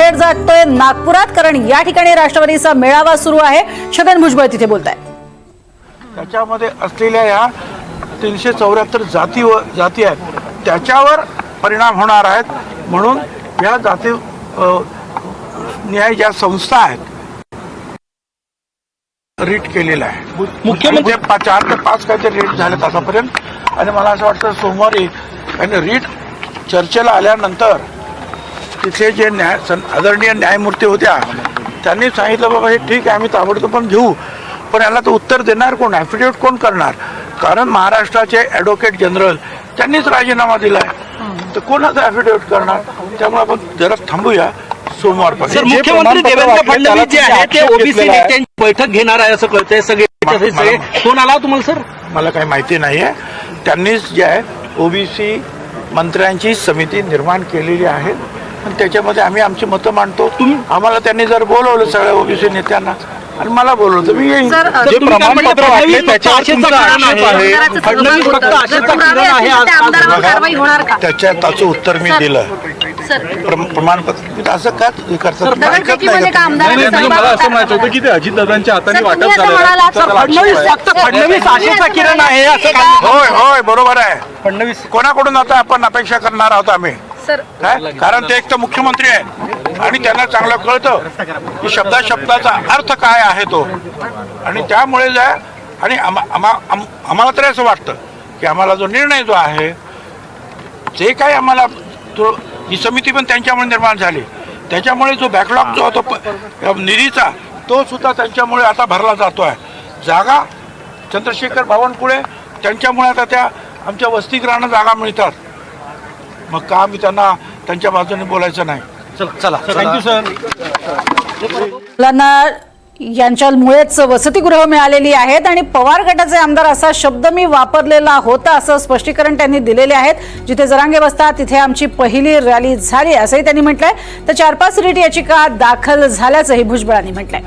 थेट जातोय नागपुरात कारण या ठिकाणी राष्ट्रवादीचा मेळावा सुरू आहे. छगन भुजबळ तिथे बोलत आहेत त्याच्यामध्ये असलेल्या या तीनशे चौऱ्याहत्तर जाती व जाती आहेत. त्याच्यावर परिणाम होणार आहेत. म्हणून या जाती न्याय ज्या संस्था आहेत रीट केलेला आहे मुख्यमंत्री चार ते पाच काहीतरी रीट झालेत आतापर्यंत. आणि मला असं वाटतं सोमवारी आणि रीट चर्चेला आल्यानंतर तिथे जे न्याय सन आदरणीय न्यायमूर्ती होत्या त्यांनी सांगितलं बाबा हे ठीक आहे आम्ही ताबडतोब पण घेऊ पण याला तर उत्तर देणार कोण? ॲफिडेविट कोण करणार? कारण महाराष्ट्राचे ॲडव्होकेट जनरल त्यांनीच राजीनामा दिला आहे तर कोणाचं ॲफिडेविट करणार? त्यामुळे आपण जरा थांबूया सर सोमवारपर्यंत मुख्यमंत्री देवेंद्र फडणवीस जे आहे ते ओबीसी नेत्यांची बैठक घेणार आहे असं कळतंय सगळे सगळे. फोन आला तुम्हाला सर? मला काही माहिती नाही आहे त्यांनीच जे आहे ओबीसी मंत्र्यांची समिती निर्माण केलेली आहे. आणि त्याच्यामध्ये आम्ही आमची मतं मांडतो. आम्हाला त्यांनी जर बोलवलं सगळ्या ओबीसी नेत्यांना आणि मला बोलवलं तर मी येईन. सर, जे प्रमाणपत्र वाटले त्याच्यावर तुमचा आक्षेप आहे. फडणवीस फक्त आशेचा किरण आहे आज- आज- त्याच्या त्याचं उत्तर मी दिलं. प्र- प्रमाणपत्र. असं का करतात? मला असं म्हणायचं होतं की ते अजितदादांच्या हाताने वाटप झालं सर, फडणवीस फक्त फडणवीस आशेचा किरण आहे असं काय? होय होय बरोबर आहे. फडणवीस. कोणाकडून आता आपण अपेक्षा करणार आहोत आम्ही? काय? कारण ते एक तर मुख्यमंत्री आहे. आणि त्यांना चांगलं कळतं की शब्दा शब्दाचा अर्थ काय आहे तो. आणि त्यामुळे आणि आम्हा- आम्हाला तरी असं वाटतं की आम्हाला जो निर्णय जो आहे जे काही आम्हाला तो ही समिती पण त्यांच्यामुळे निर्माण झाली. त्याच्यामुळे जो बॅकलॉग जो होतो निधीचा तो सुद्धा त्यांच्यामुळे आता भरला जातो आहे जागा चंद्रशेखर बावनकुळे त्यांच्यामुळे आता त्या आमच्या वसतिगृहांना जागा मिळतात. मग का आम्ही त्यांना त्यांच्या बाजूने बोलायचं नाही. चला थँक्यू सर मुलांना यांच्यामुळेच वसतिगृह मिळालेली आहेत आणि पवार गटाचे आमदार असा शब्द मी वापरलेला होता असं स्पष्टीकरण त्यांनी दिलेले आहेत. जिथे जरांगे बसतात तिथे आमची पहिली रॅली झाली असंही त्यांनी म्हटलंय. तर चार पाच रीट याचिका दाखल झाल्याचंही भुजबळांनी म्हटलंय.